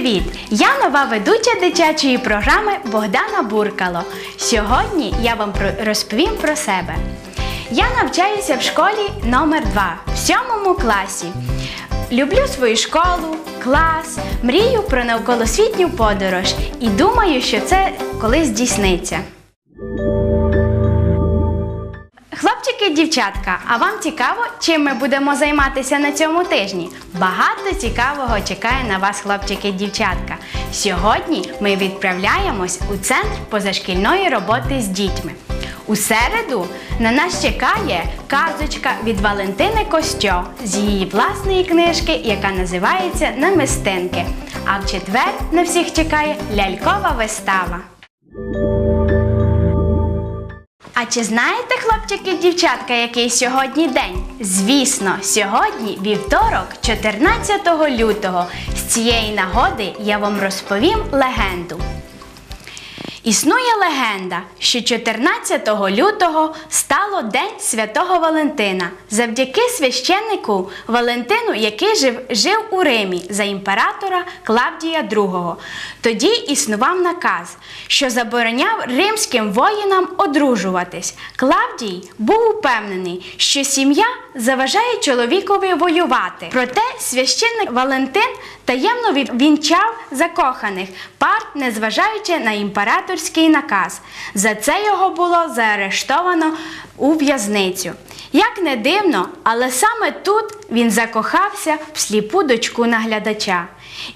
Привіт! Я нова ведуча дитячої програми Богдана Буркало. Сьогодні я вам розповім про себе. Я навчаюся в школі номер 2 в сьомому класі. Люблю свою школу, клас, мрію про навколосвітню подорож і думаю, що це колись здійсниться. Дівчатка, а вам цікаво, чим ми будемо займатися на цьому тижні? Багато цікавого чекає на вас, хлопчики дівчатка. Сьогодні ми відправляємось у центр позашкільної роботи з дітьми. У середу на нас чекає казочка від Валентини Костьо з її власної книжки, яка називається Намистинки. А в четвер на всіх чекає лялькова вистава. А чи знаєте, хлопчики дівчатка, який сьогодні день? Звісно, сьогодні вівторок, 14 лютого. З цієї нагоди я вам розповім легенду. Існує легенда, що 14 лютого стало День Святого Валентина завдяки священнику Валентину, який жив, жив у Римі за імператора Клавдія II. Тоді існував наказ, що забороняв римським воїнам одружуватись. Клавдій був упевнений, що сім'я заважає чоловікові воювати. Проте священник Валентин таємно вінчав закоханих пар, незважаючи на імператорський наказ. За це його було заарештовано у в'язницю. Як не дивно, але саме тут він закохався в сліпу дочку наглядача.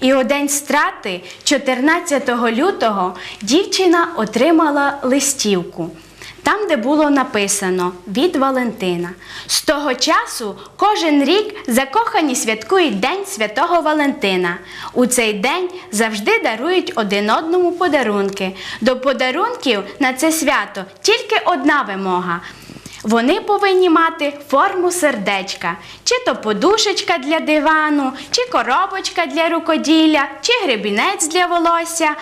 І у день страти, 14 лютого, дівчина отримала листівку. Там, де було написано від Валентина. З того часу кожен рік закохані святкують День Святого Валентина. У цей день завжди дарують один одному подарунки. До подарунків на це свято тільки одна вимога. Вони повинні мати форму сердечка, чи то подушечка для дивану, чи коробочка для рукоділля, чи гребінець для волосся.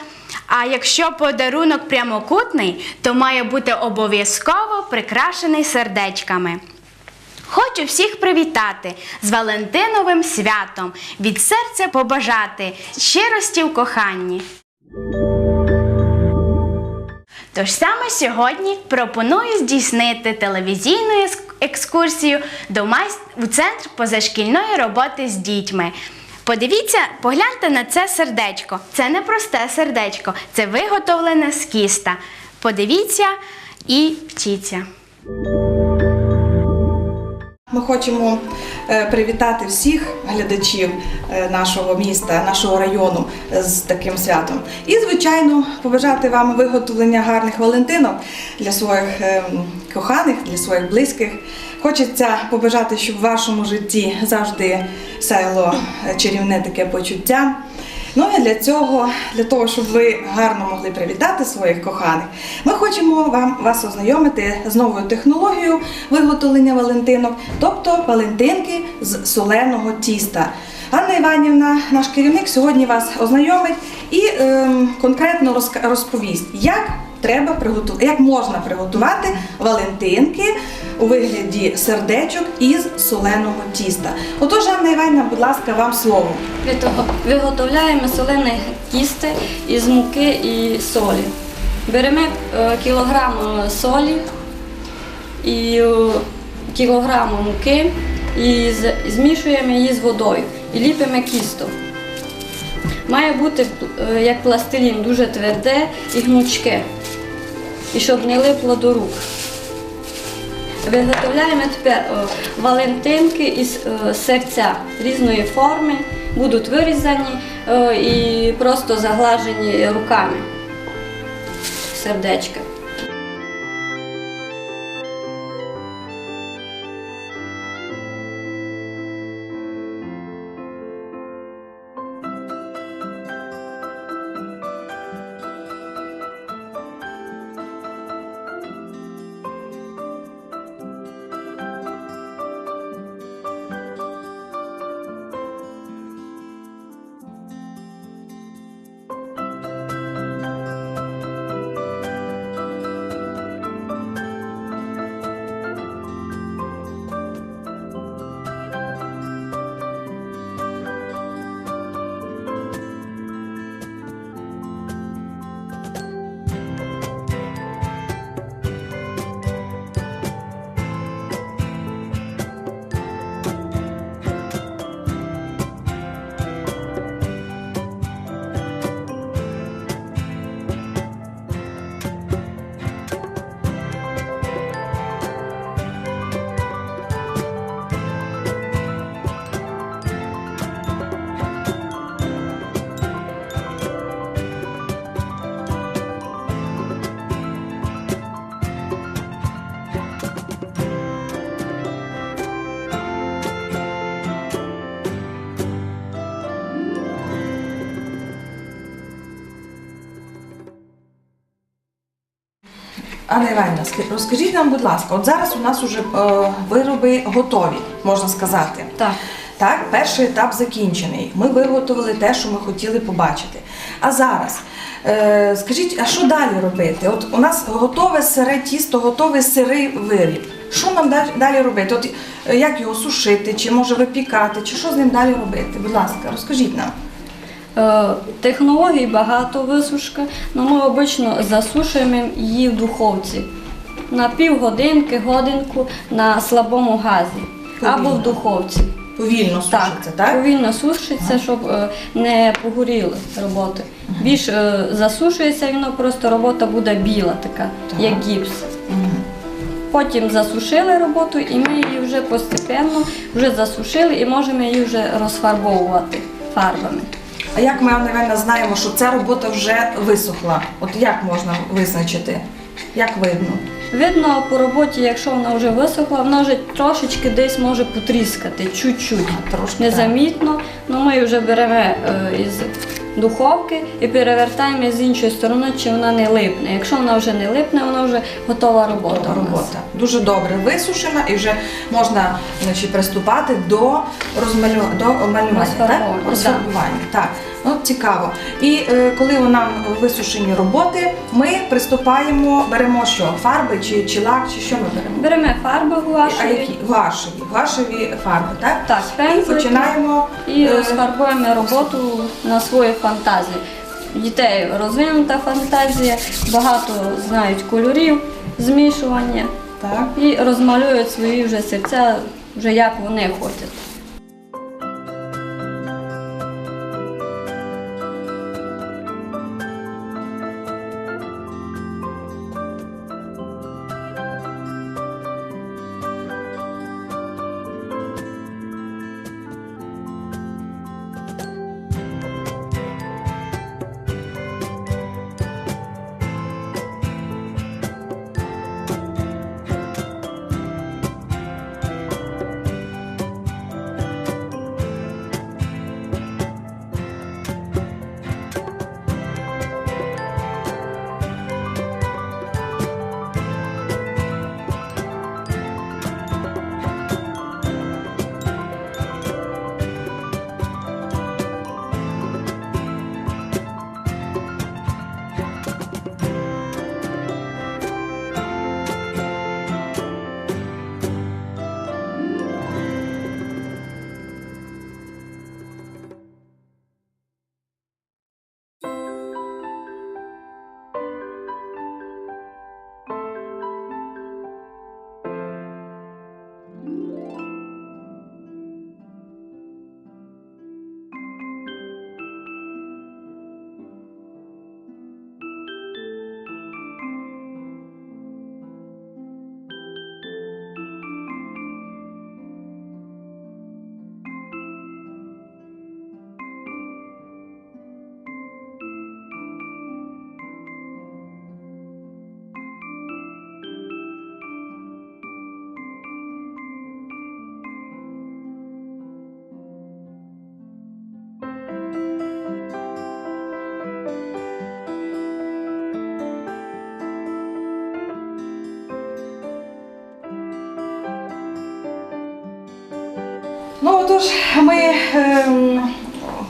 А якщо подарунок прямокутний, то має бути обов'язково прикрашений сердечками. Хочу всіх привітати з Валентиновим святом, від серця побажати щирості в коханні. Тож саме сьогодні пропоную здійснити телевізійну екскурсію до майст... у центр позашкільної роботи з дітьми. Подивіться, погляньте на це сердечко. Це не просте сердечко, це виготовлене з кіста. Подивіться і вчіться. Ми хочемо е, привітати всіх глядачів е, нашого міста, нашого району з таким святом. І, звичайно, побажати вам виготовлення гарних валентинок для своїх е, коханих, для своїх близьких. Хочеться побажати, щоб в вашому житті завжди сяяло е, чарівне таке почуття. Ну і для цього, для того, щоб ви гарно могли привітати своїх коханих, ми хочемо вам вас ознайомити з новою технологією виготовлення валентинок, тобто валентинки з соленого тіста. Анна Іванівна, наш керівник, сьогодні вас ознайомить і ем, конкретно розповість, як треба приготувати, як можна приготувати валентинки у вигляді сердечок із соленого тіста. Отож, Анна Іванівна, будь ласка, вам слово. Виготовляємо солене тісто із муки і солі. Беремо е, кілограм е, солі і е, кілограм муки і змішуємо її з водою і ліпимо кісто. Має бути як пластилін дуже тверде і гнучке, і щоб не липло до рук. Виготовляємо тепер е, валентинки із е, серця різної форми, будуть вирізані е, і просто заглажені руками сердечка. Анна Іванівна, розкажіть нам, будь ласка, от зараз у нас вже е, вироби готові, можна сказати. Так. Так, перший етап закінчений. Ми виготовили те, що ми хотіли побачити. А зараз, е, скажіть, а що далі робити? От у нас готове сире тісто, готовий сирий виріб. Що нам далі, робити? От е, як його сушити, чи може випікати, чи що з ним далі робити? Будь ласка, розкажіть нам. Е, Технологій багато висушки, але ми обично засушуємо її в духовці на півгодинки, годинку на слабому газі або в духовці. Повільно сушиться, так? повільно сушиться, щоб е, не погоріли роботи. Більш е, засушується, воно просто робота буде біла, така, Так. як гіпс. Потім засушили роботу, і ми її вже постепенно вже засушили і можемо її вже розфарбовувати фарбами. А як ми, Анна Іванівна, знаємо, що ця робота вже висохла? От як можна визначити? Як видно? Видно по роботі, якщо вона вже висохла, вона вже трошечки десь може потріскати, чуть-чуть. Незамітно, але ми вже беремо е, із духовки і перевертаємо з іншої сторони, чи вона не липне. Якщо вона вже не липне, вона вже готова робота. Готова робота. Дуже добре висушена і вже можна значить, приступати до розмалювання. до малювання, так? Розфарбування. Так. Ну, цікаво. І е, коли у нам висушені роботи, ми приступаємо, беремо що? Фарби чи, чи лак, чи що ми беремо? Беремо фарби А гуашеві які? Гуашеві. Гуашеві фарби, так? Так, І пензлики. починаємо і е, розфарбуємо роботу на свою фантазію. У Дітей розвинута фантазія, багато знають кольорів, змішування так. і розмалюють свої вже серця, вже як вони хочуть. Отож, ми ем,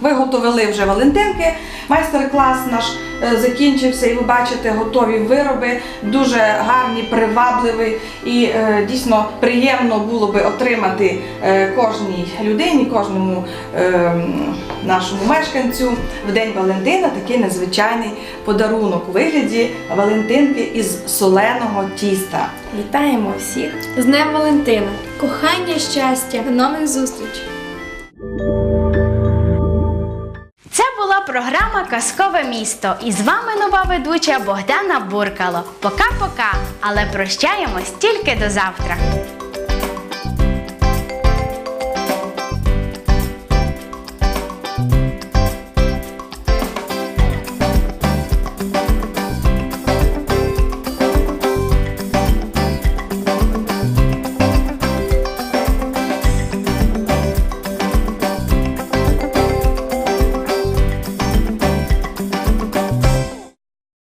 виготовили вже Валентинки. Майстер-клас наш е, закінчився, і ви бачите готові вироби, дуже гарні, привабливі і е, дійсно приємно було би отримати е, кожній людині, кожному нашому мешканцю в День Валентина такий незвичайний подарунок у вигляді Валентинки із соленого тіста. Вітаємо всіх з Днем Валентина! Кохання, щастя, до нових зустрічей! Програма Казкове місто. І з вами нова ведуча Богдана Буркало. Пока-пока, але прощаємось тільки до завтра.